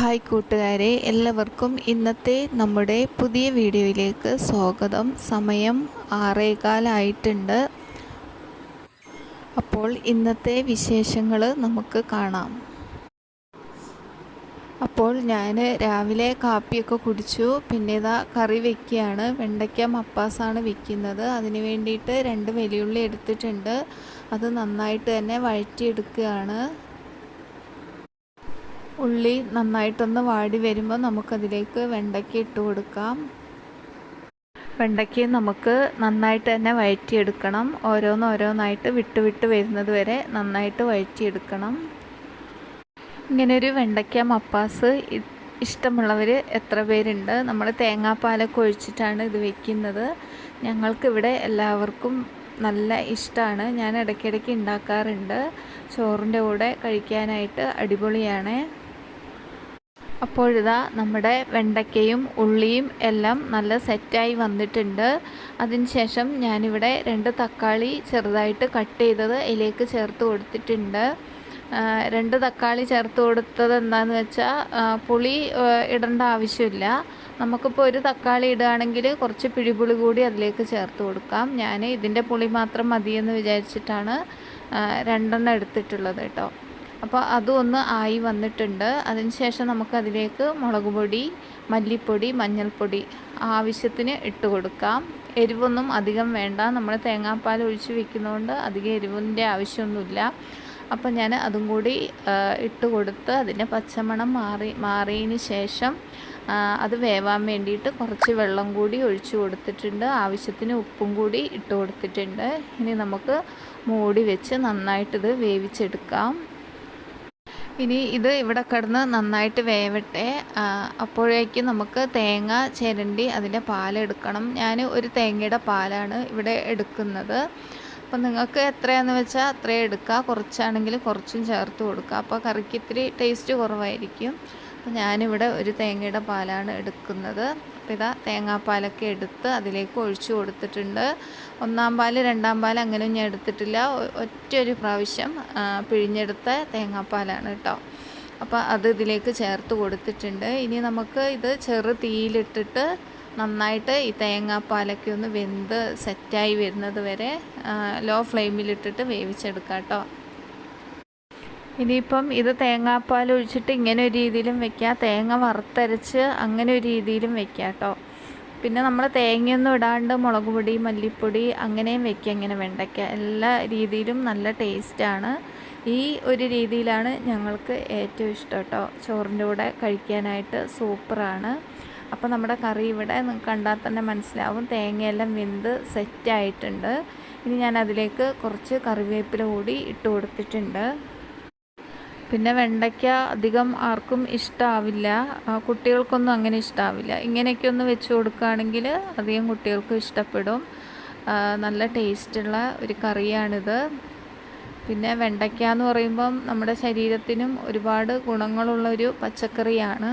Hi കൂട്ടുകാരെ എല്ലാവർക്കും ഇന്നത്തെ നമ്മുടെ പുതിയ വീഡിയോയിലേക്ക് സ്വാഗതം. സമയം ആറേകാലായിട്ടുണ്ട്. അപ്പോൾ ഇന്നത്തെ വിശേഷങ്ങൾ നമുക്ക് കാണാം. അപ്പോൾ ഞാൻ രാവിലെ കാപ്പിയൊക്കെ കുടിച്ചു. പിന്നെ കറി വെക്കുകയാണ്. വെണ്ടയ്ക്ക മപ്പാസാണ് വെക്കുന്നത്. അതിന് വേണ്ടിയിട്ട് രണ്ട് വലിയുള്ളി എടുത്തിട്ടുണ്ട്. അത് നന്നായിട്ട് തന്നെ വഴറ്റിയെടുക്കുകയാണ്. ഉള്ളി നന്നായിട്ടൊന്ന് വാടി വരുമ്പോൾ നമുക്കതിലേക്ക് വെണ്ടയ്ക്ക ഇട്ട് കൊടുക്കാം. വെണ്ടയ്ക്ക നമുക്ക് നന്നായിട്ട് തന്നെ വഴറ്റിയെടുക്കണം. ഓരോന്നോരോന്നായിട്ട് വിട്ട് വിട്ട് വരുന്നത് വരെ നന്നായിട്ട് വഴറ്റിയെടുക്കണം. ഇങ്ങനൊരു വെണ്ടയ്ക്ക മപ്പാസ് ഇഷ്ടമുള്ളവർ എത്ര പേരുണ്ട്? നമ്മൾ തേങ്ങാപ്പാലൊക്കെ ഒഴിച്ചിട്ടാണ് ഇത് വെക്കുന്നത്. ഞങ്ങൾക്കിവിടെ എല്ലാവർക്കും നല്ല ഇഷ്ടമാണ് ഞാൻ ഇടയ്ക്കിടയ്ക്ക് ഉണ്ടാക്കാറുണ്ട് ചോറിന്റെ കൂടെ കഴിക്കാനായിട്ട് അടിപൊളിയാണ്. അപ്പോഴിതാ നമ്മുടെ വെണ്ടയ്ക്കയും ഉള്ളിയും എല്ലാം നല്ല സെറ്റായി വന്നിട്ടുണ്ട്. അതിനുശേഷം ഞാനിവിടെ രണ്ട് തക്കാളി ചെറുതായിട്ട് കട്ട് ചെയ്തത് ഇതിലേക്ക് ചേർത്ത് കൊടുത്തിട്ടുണ്ട്. രണ്ട് തക്കാളി ചേർത്ത് കൊടുത്തത് എന്താണെന്ന് വെച്ചാൽ പുളി ഇടേണ്ട ആവശ്യമില്ല. നമുക്കിപ്പോൾ ഒരു തക്കാളി ഇടുകയാണെങ്കിൽ കുറച്ച് പിഴിപുളി കൂടി അതിലേക്ക് ചേർത്ത് കൊടുക്കാം. ഞാൻ ഇതിന്റെ പുളി മാത്രം മതിയെന്ന് വിചാരിച്ചിട്ടാണ് രണ്ടെണ്ണം എടുത്തിട്ടുള്ളത് കേട്ടോ. അപ്പോൾ അതും ഒന്ന് ആയി വന്നിട്ടുണ്ട്. അതിനുശേഷം നമുക്കതിലേക്ക് മുളക് പൊടി മല്ലിപ്പൊടി മഞ്ഞൾപ്പൊടി ആവശ്യത്തിന് ഇട്ട് കൊടുക്കാം. എരിവൊന്നും അധികം വേണ്ട. നമ്മൾ തേങ്ങാപ്പാൽ ഒഴിച്ച് വെക്കുന്നതുകൊണ്ട് അധികം എരിവിന്റെ ആവശ്യമൊന്നുമില്ല. അപ്പോൾ ഞാൻ അതും കൂടി ഇട്ട് കൊടുത്ത് അതിന്റെ പച്ചമണം മാറി മാറിയതിന് ശേഷം അത് വേവാൻ വേണ്ടിയിട്ട് കുറച്ച് വെള്ളം കൂടി ഒഴിച്ചു കൊടുത്തിട്ടുണ്ട്. ആവശ്യത്തിന് ഉപ്പും കൂടി ഇട്ട് കൊടുത്തിട്ടുണ്ട്. ഇനി നമുക്ക് മൂടി വെച്ച് നന്നായിട്ടിത് വേവിച്ചെടുക്കാം. ഇനി ഇത് ഇവിടെ കിടന്ന് നന്നായിട്ട് വേവട്ടെ. അപ്പോഴേക്കും നമുക്ക് തേങ്ങ ചിരണ്ടി അതിന്റെ പാലെടുക്കണം ഞാൻ ഒരു തേങ്ങയുടെ പാലാണ് ഇവിടെ എടുക്കുന്നത്. അപ്പം നിങ്ങൾക്ക് എത്രയാണെന്ന് വെച്ചാൽ അത്രയും എടുക്കുക കുറച്ചാണെങ്കിൽ കുറച്ചും ചേർത്ത് കൊടുക്കുക അപ്പോൾ കറിക്ക് ഇത്തിരി ടേസ്റ്റ് കുറവായിരിക്കും. അപ്പോൾ ഞാനിവിടെ ഒരു തേങ്ങയുടെ പാലാണ് എടുക്കുന്നത്. അപ്പോൾ ഇതാ തേങ്ങാപ്പാലൊക്കെ എടുത്ത് അതിലേക്ക് ഒഴിച്ചു കൊടുത്തിട്ടുണ്ട്. ഒന്നാം പാൽ രണ്ടാം പാൽ അങ്ങനെ ഞാൻ എടുത്തിട്ടില്ല. ഒറ്റ ഒരു പ്രാവശ്യം പിഴിഞ്ഞെടുത്ത തേങ്ങാപ്പാലാണ് കേട്ടോ അപ്പോൾ അത് ഇതിലേക്ക് ചേർത്ത് കൊടുത്തിട്ടുണ്ട്. ഇനി നമുക്ക് ഇത് ചെറു തീയിലിട്ടിട്ട് നന്നായിട്ട് ഈ തേങ്ങാപ്പാലൊക്കെ ഒന്ന് വെന്ത് സെറ്റായി വരുന്നത് വരെ ലോ ഫ്ലെയിമിലിട്ടിട്ട് വേവിച്ചെടുക്കാം കേട്ടോ ഇനിയിപ്പം ഇത് തേങ്ങാപ്പാൽ ഒഴിച്ചിട്ട് ഇങ്ങനെ ഒരു രീതിയിലും വെക്കാം തേങ്ങ വറുത്തരച്ച് അങ്ങനെ ഒരു രീതിയിലും വെക്കാം കേട്ടോ. പിന്നെ നമ്മൾ തേങ്ങയൊന്നും ഇടാണ്ട് മുളക് പൊടി മല്ലിപ്പൊടി അങ്ങനെയും വെക്കാം ഇങ്ങനെ വെണ്ടയ്ക്ക. എല്ലാ രീതിയിലും നല്ല ടേസ്റ്റാണ് ഈ ഒരു രീതിയിലാണ് ഞങ്ങൾക്ക് ഏറ്റവും ഇഷ്ടം കേട്ടോ. ചോറിന്റെ കൂടെ കഴിക്കാനായിട്ട് സൂപ്പറാണ് അപ്പോൾ നമ്മുടെ കറി ഇവിടെ കണ്ടാൽ തന്നെ മനസ്സിലാവും. തേങ്ങയെല്ലാം വെന്ത് സെറ്റായിട്ടുണ്ട് ഇനി ഞാൻ അതിലേക്ക് കുറച്ച് കറിവേപ്പില കൂടി ഇട്ട് കൊടുത്തിട്ടുണ്ട്. പിന്നെ വെണ്ടയ്ക്ക അധികം ആർക്കും ഇഷ്ടമാവില്ല കുട്ടികൾക്കൊന്നും അങ്ങനെ ഇഷ്ടമാവില്ല ഇങ്ങനെയൊക്കെ ഒന്ന് വെച്ച് കൊടുക്കുകയാണെങ്കിൽ അധികം കുട്ടികൾക്കും ഇഷ്ടപ്പെടും. നല്ല ടേസ്റ്റുള്ള ഒരു കറിയാണിത്. പിന്നെ വെണ്ടയ്ക്ക എന്ന് പറയുമ്പം നമ്മുടെ ശരീരത്തിനും ഒരുപാട് ഗുണങ്ങളുള്ള ഒരു പച്ചക്കറിയാണ്.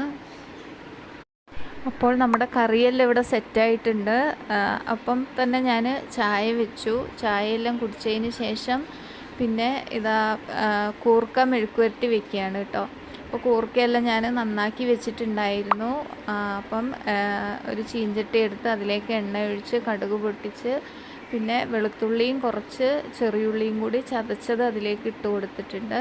അപ്പോൾ നമ്മുടെ കറിയെല്ലാം ഇവിടെ സെറ്റായിട്ടുണ്ട്. അപ്പം തന്നെ ഞാൻ ചായ വെച്ചു. ചായയെല്ലാം കുടിച്ചതിന് ശേഷം പിന്നെ ഇതാ കൂർക്ക മെഴുക്കുവരട്ടി വെക്കുകയാണ് കേട്ടോ. അപ്പോൾ കൂർക്കയെല്ലാം ഞാൻ നന്നാക്കി വെച്ചിട്ടുണ്ടായിരുന്നു. അപ്പം ഒരു ചീഞ്ചട്ടി എടുത്ത് അതിലേക്ക് എണ്ണ ഒഴിച്ച് കടുക് പൊട്ടിച്ച് പിന്നെ വെളുത്തുള്ളിയും കുറച്ച് ചെറിയുള്ളിയും കൂടി ചതച്ചത് അതിലേക്ക് ഇട്ട് കൊടുത്തിട്ടുണ്ട്.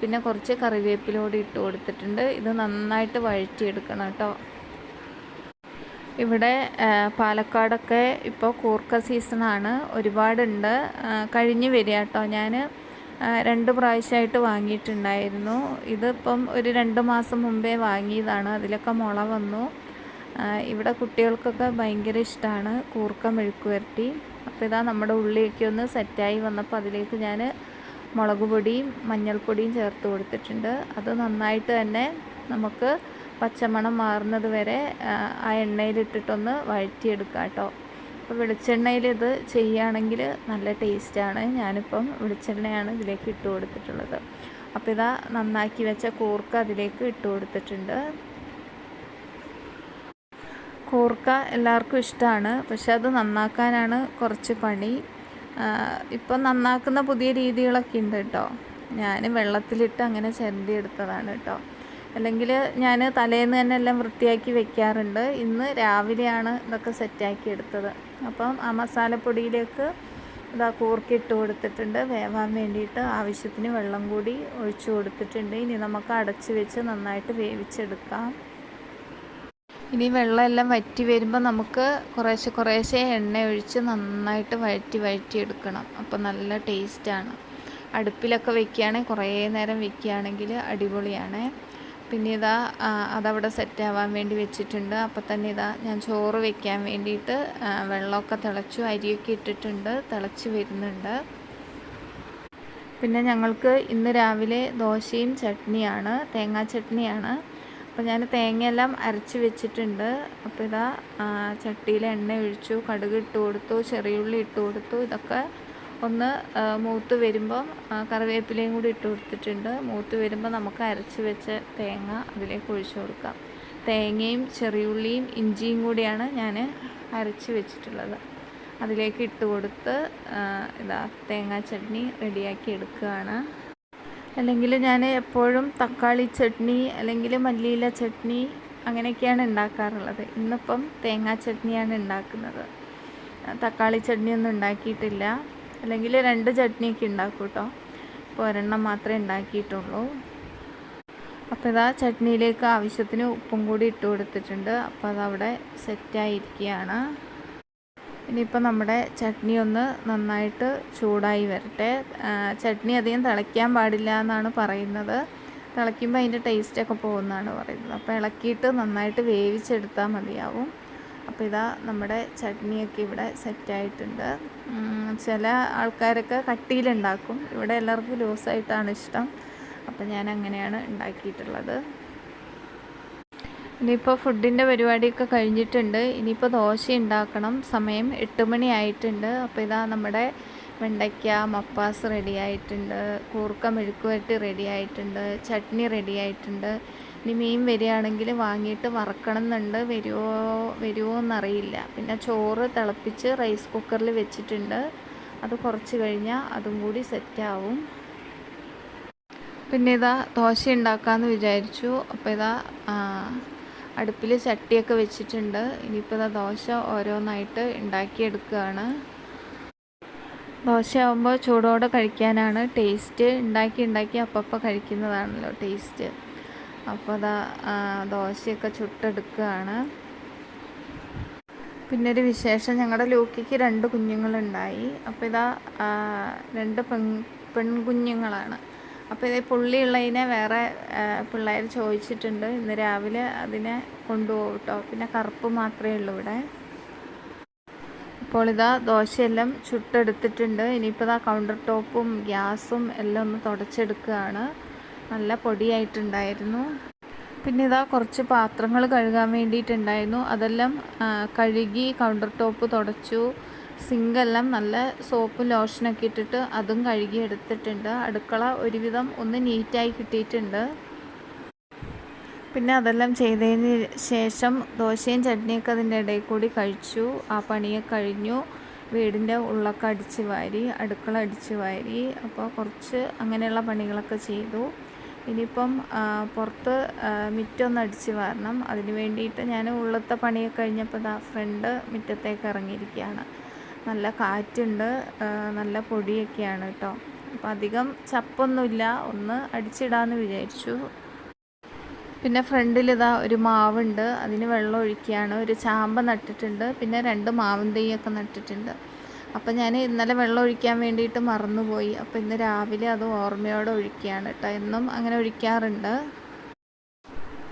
പിന്നെ കുറച്ച് കറിവേപ്പിലോട് ഇട്ട് കൊടുത്തിട്ടുണ്ട്. ഇത് നന്നായിട്ട് വഴറ്റിയെടുക്കണം കേട്ടോ. ഇവിടെ പാലക്കാടൊക്കെ ഇപ്പോൾ കൂർക്ക സീസണാണ്. ഒരുപാടുണ്ട്. കഴിഞ്ഞ് വരിക കേട്ടോ ഞാൻ രണ്ട് പ്രാവശ്യമായിട്ട് വാങ്ങിയിട്ടുണ്ടായിരുന്നു. ഇതിപ്പം ഒരു രണ്ട് മാസം മുമ്പേ വാങ്ങിയതാണ്. അതിലൊക്കെ മുള വന്നു. ഇവിടെ കുട്ടികൾക്കൊക്കെ ഭയങ്കര ഇഷ്ടമാണ് കൂർക്ക മെഴുക്ക് വരട്ടി. അപ്പോൾ ഇതാ നമ്മുടെ ഉള്ളിയൊക്കെ ഒന്ന് സെറ്റായി വന്നപ്പോൾ അതിലേക്ക് ഞാൻ മുളക് പൊടിയും മഞ്ഞൾപ്പൊടിയും ചേർത്ത് കൊടുത്തിട്ടുണ്ട്. അത് നന്നായിട്ട് തന്നെ നമുക്ക് പച്ചമണം മാറുന്നത് വരെ ആ എണ്ണയിലിട്ടിട്ടൊന്ന് വഴറ്റിയെടുക്കുക കേട്ടോ അപ്പോൾ വെളിച്ചെണ്ണയിൽ ഇത് ചെയ്യുകയാണെങ്കിൽ നല്ല ടേസ്റ്റാണ്. ഞാനിപ്പം വെളിച്ചെണ്ണയാണ് ഇതിലേക്ക് ഇട്ട് കൊടുത്തിട്ടുള്ളത്. അപ്പോൾ ഇതാ നന്നാക്കി വെച്ച കൂർക്ക അതിലേക്ക് ഇട്ട് കൊടുത്തിട്ടുണ്ട്. കൂർക്ക എല്ലാവർക്കും ഇഷ്ടമാണ്. പക്ഷെ അത് നന്നാക്കാനാണ് കുറച്ച് പണി. ഇപ്പം നന്നാക്കുന്ന പുതിയ രീതികളൊക്കെ ഉണ്ട് കേട്ടോ ഞാൻ വെള്ളത്തിലിട്ട് അങ്ങനെ ചെന്തി എടുത്തതാണ് കേട്ടോ അല്ലെങ്കിൽ ഞാൻ തലേന്ന് തന്നെ എല്ലാം വൃത്തിയാക്കി വെക്കാറുണ്ട്. ഇന്ന് രാവിലെയാണ് ഇതൊക്കെ സെറ്റാക്കി എടുത്തത്. അപ്പം ആ മസാലപ്പൊടിയിലേക്ക് ഇതാ കൂർക്കിട്ട് കൊടുത്തിട്ടുണ്ട്. വേവാൻ വേണ്ടിയിട്ട് ആവശ്യത്തിന് വെള്ളം കൂടി ഒഴിച്ചു കൊടുത്തിട്ടുണ്ട്. ഇനി നമുക്ക് അടച്ച് വെച്ച് നന്നായിട്ട് വേവിച്ചെടുക്കാം. ഇനി വെള്ളമെല്ലാം വറ്റി വരുമ്പോൾ നമുക്ക് കുറേശ്ശെ കുറേശ്ശെ എണ്ണ ഒഴിച്ച് നന്നായിട്ട് വഴറ്റി വഴറ്റി എടുക്കണം. അപ്പോൾ നല്ല ടേസ്റ്റാണ് അടുപ്പിലൊക്കെ വെക്കുകയാണെങ്കിൽ കുറേ നേരം വെക്കുകയാണെങ്കിൽ അടിപൊളിയാണ്. പിന്നെ ഇതാ അതവിടെ സെറ്റ് ആവാൻ വേണ്ടി വെച്ചിട്ടുണ്ട്. അപ്പോൾ തന്നെ ഇതാ ഞാൻ ചോറ് വെക്കാൻ വേണ്ടിയിട്ട് വെള്ളമൊക്കെ തിളച്ചു അരിയൊക്കെ ഇട്ടിട്ടുണ്ട് തിളച്ച് വരുന്നുണ്ട്. പിന്നെ ഞങ്ങൾക്ക് ഇന്ന് രാവിലെ ദോശയും ചട്നിയാണ് തേങ്ങാ ചട്നിയാണ്. അപ്പോൾ ഞാൻ തേങ്ങയെല്ലാം അരച്ച് വെച്ചിട്ടുണ്ട്. അപ്പോൾ ഇതാ ചട്ടിയിൽ എണ്ണ ഒഴിച്ചു കടുക് ഇട്ട് കൊടുത്തു ചെറിയുള്ളി ഇട്ട് കൊടുത്തു ഇതൊക്കെ ഒന്ന് മൂത്ത് വരുമ്പം കറിവേപ്പിലയും കൂടി ഇട്ട് കൊടുത്തിട്ടുണ്ട്. മൂത്ത് വരുമ്പോൾ നമുക്ക് അരച്ച് വെച്ച തേങ്ങ അതിലേക്ക് ഒഴിച്ചു കൊടുക്കാം. തേങ്ങയും ചെറിയുള്ളിയും ഇഞ്ചിയും കൂടിയാണ് ഞാൻ അരച്ച് വെച്ചിട്ടുള്ളത്. അതിലേക്ക് ഇട്ട് കൊടുത്ത് ഇതാ തേങ്ങാ ചട്നി റെഡിയാക്കി എടുക്കുകയാണ്. അല്ലെങ്കിൽ ഞാൻ എപ്പോഴും തക്കാളി ചട്നി അല്ലെങ്കിൽ മല്ലിയില ചട്നി അങ്ങനെയൊക്കെയാണ് ഉണ്ടാക്കാറുള്ളത്. ഇന്നിപ്പം തേങ്ങാ ചട്നിയാണ് ഉണ്ടാക്കുന്നത്. തക്കാളി ചട്നി ഒന്നും ഉണ്ടാക്കിയിട്ടില്ല. അല്ലെങ്കിൽ രണ്ട് ചട്നിയൊക്കെ ഉണ്ടാക്കും കേട്ടോ അപ്പോൾ ഒരെണ്ണം മാത്രമേ ഉണ്ടാക്കിയിട്ടുള്ളൂ. അപ്പോൾ ഇതാ ചട്നിയിലേക്ക് ആവശ്യത്തിന് ഉപ്പും കൂടി ഇട്ട് കൊടുത്തിട്ടുണ്ട്. അപ്പോൾ അതവിടെ സെറ്റായിരിക്കുകയാണ്. ഇനിയിപ്പോൾ നമ്മുടെ ചട്നി ഒന്ന് നന്നായിട്ട് ചൂടായി വരട്ടെ. ചട്നി അധികം തിളയ്ക്കാൻ പാടില്ല എന്നാണ് പറയുന്നത്. തിളയ്ക്കുമ്പോൾ അതിന്റെ ടേസ്റ്റൊക്കെ പോകുന്നതാണ് പറയുന്നത്. അപ്പോൾ ഇളക്കിയിട്ട് നന്നായിട്ട് വേവിച്ചെടുത്താൽ മതിയാവും. അപ്പോൾ ഇതാ നമ്മുടെ ചട്നിയൊക്കെ ഇവിടെ സെറ്റായിട്ടുണ്ട്. ചില ആൾക്കാരൊക്കെ കട്ടിയിലുണ്ടാക്കും. ഇവിടെ എല്ലാവർക്കും ലൂസായിട്ടാണ് ഇഷ്ടം. അപ്പോൾ ഞാൻ അങ്ങനെയാണ് ഉണ്ടാക്കിയിട്ടുള്ളത്. ഇനിയിപ്പോൾ ഫുഡിന്റെ പരിപാടിയൊക്കെ കഴിഞ്ഞിട്ടുണ്ട്. ഇനിയിപ്പോൾ ദോശ ഉണ്ടാക്കണം. സമയം എട്ട് മണി ആയിട്ടുണ്ട്. അപ്പോൾ ഇതാ നമ്മുടെ വെണ്ടയ്ക്ക മപ്പാസ് റെഡി ആയിട്ടുണ്ട്. കൂർക്ക മെഴുക്കുവരട്ടി റെഡി ആയിട്ടുണ്ട്. ചട്നി റെഡി ആയിട്ടുണ്ട്. ഇനി മീൻ വരികയാണെങ്കിൽ വാങ്ങിയിട്ട് വറക്കണം എന്നുണ്ട് വരുമോ വരുമോ എന്നറിയില്ല. പിന്നെ ചോറ് തിളപ്പിച്ച് റൈസ് കുക്കറിൽ വെച്ചിട്ടുണ്ട്. അത് കുറച്ച് കഴിഞ്ഞാൽ അതും കൂടി സെറ്റാവും പിന്നെ ഇതാ ദോശ ഉണ്ടാക്കാമെന്ന് വിചാരിച്ചു. അപ്പോൾ ഇതാ അടുപ്പിൽ ചട്ടിയൊക്കെ വെച്ചിട്ടുണ്ട്. ഇനിയിപ്പോൾ ഇതാ ദോശ ഓരോന്നായിട്ട് ഉണ്ടാക്കിയെടുക്കുകയാണ്. ദോശ ആകുമ്പോൾ ചൂടോടെ കഴിക്കാനാണ് ടേസ്റ്റ് ഉണ്ടാക്കി ഉണ്ടാക്കി അപ്പപ്പോൾ കഴിക്കുന്നതാണല്ലോ ടേസ്റ്റ് അപ്പോൾ അതാ ദോശയൊക്കെ ചുട്ടെടുക്കുകയാണ്. പിന്നെ ഒരു വിശേഷം ഞങ്ങളുടെ ലൂക്കിക്ക് രണ്ട് കുഞ്ഞുങ്ങളുണ്ടായി. അപ്പോൾ ഇതാ രണ്ട് പെൺ പെൺകുഞ്ഞുങ്ങളാണ്. അപ്പോൾ ഇതേ പുള്ളിയുള്ളതിനെ വേറെ പിള്ളേർ ചോദിച്ചിട്ടുണ്ട്. ഇന്ന് രാവിലെ അതിനെ കൊണ്ടുപോകും കേട്ടോ. പിന്നെ കറുപ്പ് മാത്രമേ ഉള്ളൂ ഇവിടെ. അപ്പോൾ ഇതാ ദോശയെല്ലാം ചുട്ടെടുത്തിട്ടുണ്ട്. ഇനിയിപ്പോൾ ഇതാ കൗണ്ടർ ടോപ്പും ഗ്യാസും എല്ലാം ഒന്ന് തുടച്ചെടുക്കുകയാണ്. നല്ല പൊടിയായിട്ടുണ്ടായിരുന്നു. പിന്നെ ഇതാ കുറച്ച് പാത്രങ്ങൾ കഴുകാൻ വേണ്ടിയിട്ടുണ്ടായിരുന്നു. അതെല്ലാം കഴുകി കൗണ്ടർ ടോപ്പ് തുടച്ചു. സിങ്കെല്ലാം നല്ല സോപ്പും ലോഷനൊക്കെ ഇട്ടിട്ട് അതും കഴുകി എടുത്തിട്ടുണ്ട്. അടുക്കള ഒരുവിധം ഒന്ന് നീറ്റായി കിട്ടിയിട്ടുണ്ട്. പിന്നെ അതെല്ലാം ചെയ്തതിന് ശേഷം ദോശയും ചട്നിയൊക്കെ അതിന്റെ ഇടയിൽ കൂടി കഴിച്ചു. ആ പണിയൊക്കെ കഴിഞ്ഞു. വീടിന്റെ ഉള്ളൊക്കെ അടിച്ച് വാരി അടുക്കള അടിച്ച് വാരി. അപ്പോൾ കുറച്ച് അങ്ങനെയുള്ള പണികളൊക്കെ ചെയ്തു. ഇനിയിപ്പം പുറത്ത് മിറ്റൊന്ന് അടിച്ച് വാരണം. അതിന് വേണ്ടിയിട്ട് ഞാൻ ഉള്ളത്തെ പണിയൊക്കെ കഴിഞ്ഞപ്പോൾ ദാ ഫ്രണ്ട് മുറ്റത്തേക്ക് ഇറങ്ങിയിരിക്കുകയാണ്. നല്ല കാറ്റുണ്ട് നല്ല പൊടിയൊക്കെയാണ് കേട്ടോ. അപ്പം അധികം ചപ്പൊന്നുമില്ല ഒന്ന് അടിച്ചിടാമെന്ന് വിചാരിച്ചു. പിന്നെ ഫ്രണ്ടിൽ ഇതാ ഒരു മാവുണ്ട് അതിന് വെള്ളം ഒഴിക്കുകയാണ്. ഒരു ചാമ്പ നട്ടിട്ടുണ്ട് പിന്നെ രണ്ട് മാവും തെയ്യൊക്കെ നട്ടിട്ടുണ്ട്. അപ്പം ഞാൻ ഇന്നലെ വെള്ളം ഒഴിക്കാൻ വേണ്ടിയിട്ട് മറന്നുപോയി. അപ്പോൾ ഇന്ന് രാവിലെ അത് ഓർമ്മയോടെ ഒഴിക്കുകയാണ് കേട്ടോ എന്നും അങ്ങനെ ഒഴിക്കാറുണ്ട്.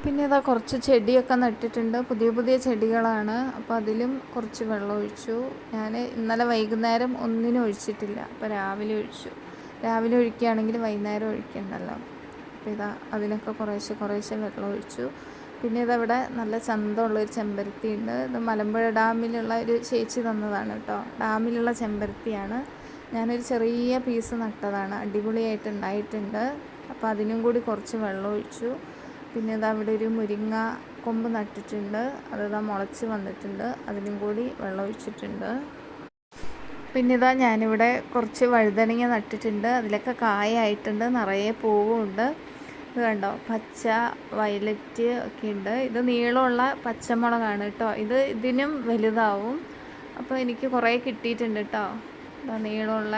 പിന്നെ ഇതാ കുറച്ച് ചെടിയൊക്കെ നട്ടിട്ടുണ്ട്. പുതിയ പുതിയ ചെടികളാണ്. അപ്പോൾ അതിലും കുറച്ച് വെള്ളം ഒഴിച്ചു. ഞാൻ ഇന്നലെ വൈകുന്നേരം ഒന്നിനും ഒഴിച്ചിട്ടില്ല. അപ്പോൾ രാവിലെ ഒഴിച്ചു. രാവിലെ ഒഴിക്കുകയാണെങ്കിൽ വൈകുന്നേരം ഒഴിക്കണ്ടല്ലോ. അപ്പോൾ ഇതാ അതിനൊക്കെ കുറേശ്ശെ കുറേശ്ശെ വെള്ളം ഒഴിച്ചു. പിന്നെ ഇതവിടെ നല്ല ചന്തമുള്ളൊരു ചെമ്പരത്തി ഉണ്ട് ഇത് മലമ്പുഴ ഡാമിലുള്ള ഒരു ചേച്ചി തന്നതാണ് കേട്ടോ. ഡാമിലുള്ള ചെമ്പരത്തിയാണ്. ഞാനൊരു ചെറിയ പീസ് നട്ടതാണ്. അടിപൊളിയായിട്ട് ഉണ്ടായിട്ടുണ്ട് അപ്പോൾ അതിനും കൂടി കുറച്ച് വെള്ളം ഒഴിച്ചു. പിന്നെ ഇത് അവിടെ ഒരു മുരിങ്ങ കൊമ്പ് നട്ടിട്ടുണ്ട്. അത് ഇതാ മുളച്ച് വന്നിട്ടുണ്ട്. അതിനും കൂടി വെള്ളം ഒഴിച്ചിട്ടുണ്ട്. പിന്നെ ഇതാ ഞാനിവിടെ കുറച്ച് വഴുതനങ്ങ നട്ടിട്ടുണ്ട്. അതിലൊക്കെ കായായിട്ടുണ്ട് നിറയെ പൂവുമുണ്ട്. ഇത് കണ്ടോ? പച്ച വയലറ്റ് ഒക്കെ ഉണ്ട്. ഇത് നീളമുള്ള പച്ചമുളകാണ് കേട്ടോ. ഇത് ഇതിനും വലുതാവും. അപ്പോൾ എനിക്ക് കുറേ കിട്ടിയിട്ടുണ്ട് കേട്ടോ. നീളമുള്ള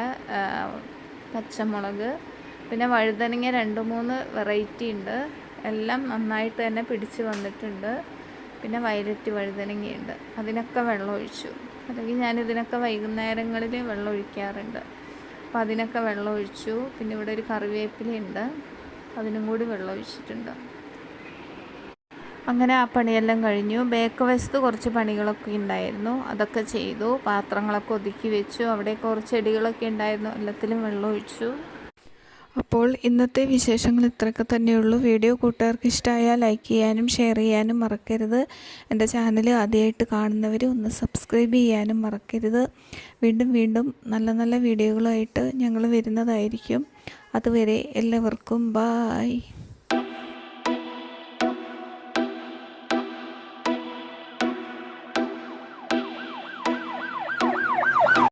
പച്ചമുളക്. പിന്നെ വഴുതനങ്ങ രണ്ട് മൂന്ന് വെറൈറ്റി ഉണ്ട്. എല്ലാം നന്നായിട്ട് തന്നെ പിടിച്ച് വന്നിട്ടുണ്ട്. പിന്നെ വയലറ്റ് വഴുതനങ്ങയുണ്ട്. അതിനൊക്കെ വെള്ളം ഒഴിച്ചു. അല്ലെങ്കിൽ ഞാൻ ഇതിനൊക്കെ വൈകുന്നേരങ്ങളിൽ വെള്ളം ഒഴിക്കാറുണ്ട്. അപ്പോൾ അതിനൊക്കെ വെള്ളം ഒഴിച്ചു. പിന്നെ ഇവിടെ ഒരു കറിവേപ്പിലയുണ്ട് അതിനും കൂടി വെള്ളം ഒഴിച്ചിട്ടുണ്ട്. അങ്ങനെ ആ പണിയെല്ലാം കഴിഞ്ഞു. ബേക്ക് വശത്ത് കുറച്ച് പണികളൊക്കെ ഉണ്ടായിരുന്നു. അതൊക്കെ ചെയ്തു. പാത്രങ്ങളൊക്കെ ഒതുക്കി വെച്ചു. അവിടെ കുറച്ച് ചെടികളൊക്കെ ഉണ്ടായിരുന്നു. എല്ലാത്തിലും വെള്ളം ഒഴിച്ചു. അപ്പോൾ ഇന്നത്തെ വിശേഷങ്ങൾ ഇത്രയൊക്കെ തന്നെയുള്ളൂ വീഡിയോ കൂട്ടുകാർക്ക് ഇഷ്ടമായാൽ ലൈക്ക് ചെയ്യാനും ഷെയർ ചെയ്യാനും മറക്കരുത്. എന്റെ ചാനൽ ആദ്യമായിട്ട് കാണുന്നവർ ഒന്ന് സബ്സ്ക്രൈബ് ചെയ്യാനും മറക്കരുത്. വീണ്ടും വീണ്ടും നല്ല നല്ല വീഡിയോകളായിട്ട് ഞങ്ങൾ വരുന്നതായിരിക്കും. അതുവരെ എല്ലാവർക്കും ബായ്